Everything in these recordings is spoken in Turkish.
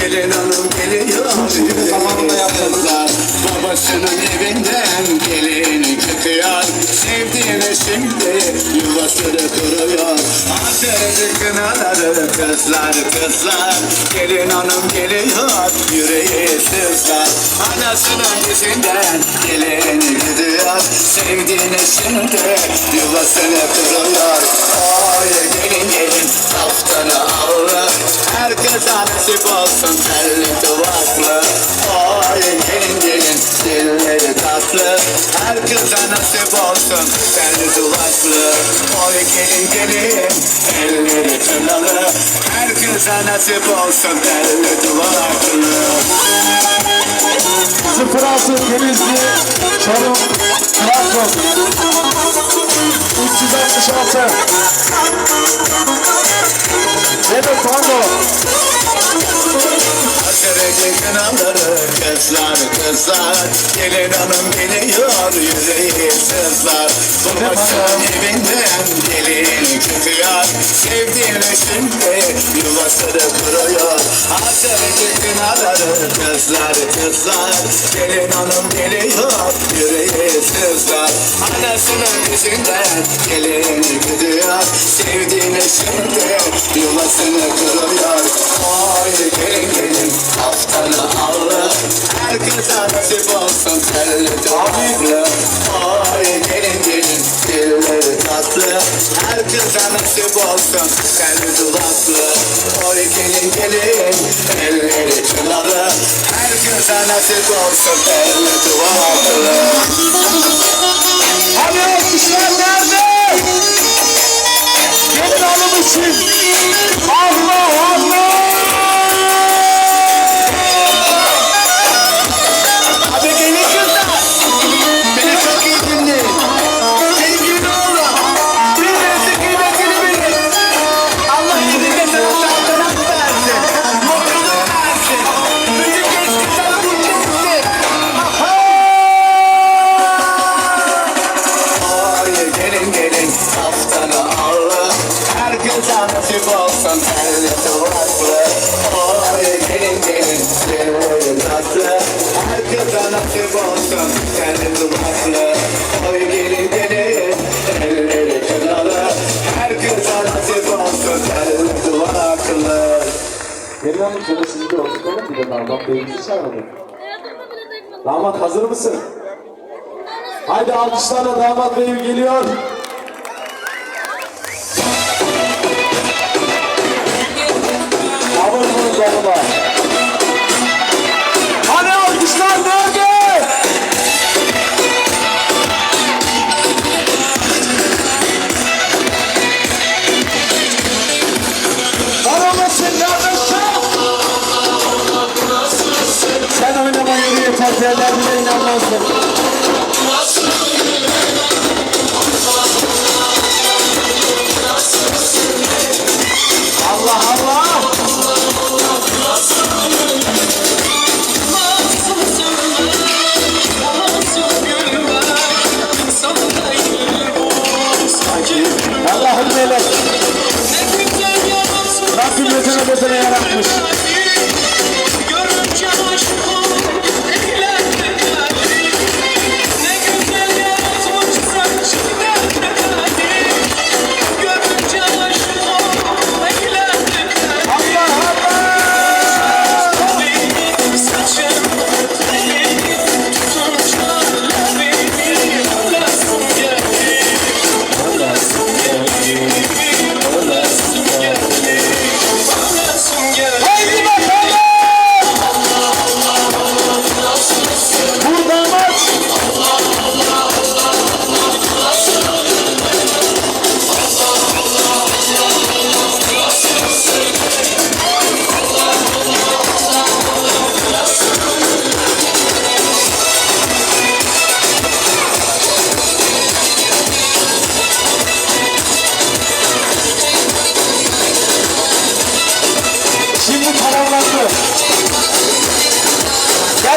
Gelin hanım geliyor. Kızlar babasının evinden gelin çıkıyor. Sevdiğini şimdi yuvasını kuruyor. Ateşi kınaları kızlar kızlar. Gelin hanım geliyor yüreği sızlar. Anasının yüzünden gelin gidiyor. Sevdiğini şimdi yuvasını kuruyor olsun telli duvaklı Oy gelin gelin elleri tırnalı. Herkese nasip olsun telli duvaklı 06 Denizli Çorum Trabzon. 366 Mehmet Tango Hasretin kınaları kızlar kızlar. Gelin hanım geliyor yüreği sızlar. Babasının evinden gelin çıkıyor Sevdiğini şimdi yuvasını kuruyor. Hasretin kınaları kızlar kızlar. Gelin hanım geliyor yüreği sızlar. Anasının yüzünden gelin gidiyor Sevdiğini şimdi yuvasını kuruyor. Oy gelin telli duvaklı Oy gelin gelin dilleri tatlı Herkese nasip olsun telli duvaklı Oy gelin gelin elleri çınalı Herkese nasip olsun telli duvaklı Hani alkışlar nerede? Gelin hanım için Allah Hanım şöyle sizi de oturtalım bir de damat beyimizi çağıralım. Damat hazır mısın? Haydi alkışlarla damat beyim geliyor. Derler bile inanmazdım. Allah Allah! Allah'ım melek. Rabbim gözüne gözüne yaratmış.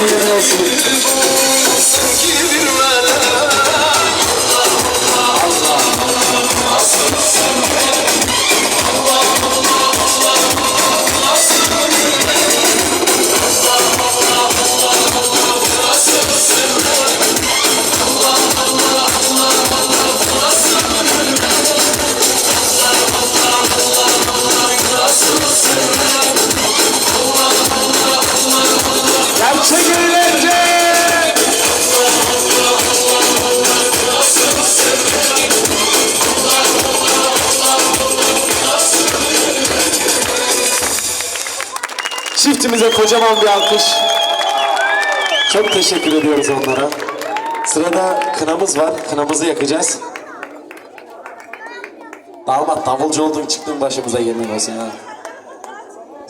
Gracias. Çiftimize kocaman bir alkış. Çok teşekkür ediyoruz onlara. Sırada kınamız var. Kınamızı yakacağız. Damat davulcu oldun çıktın başımıza yemin olsun ha.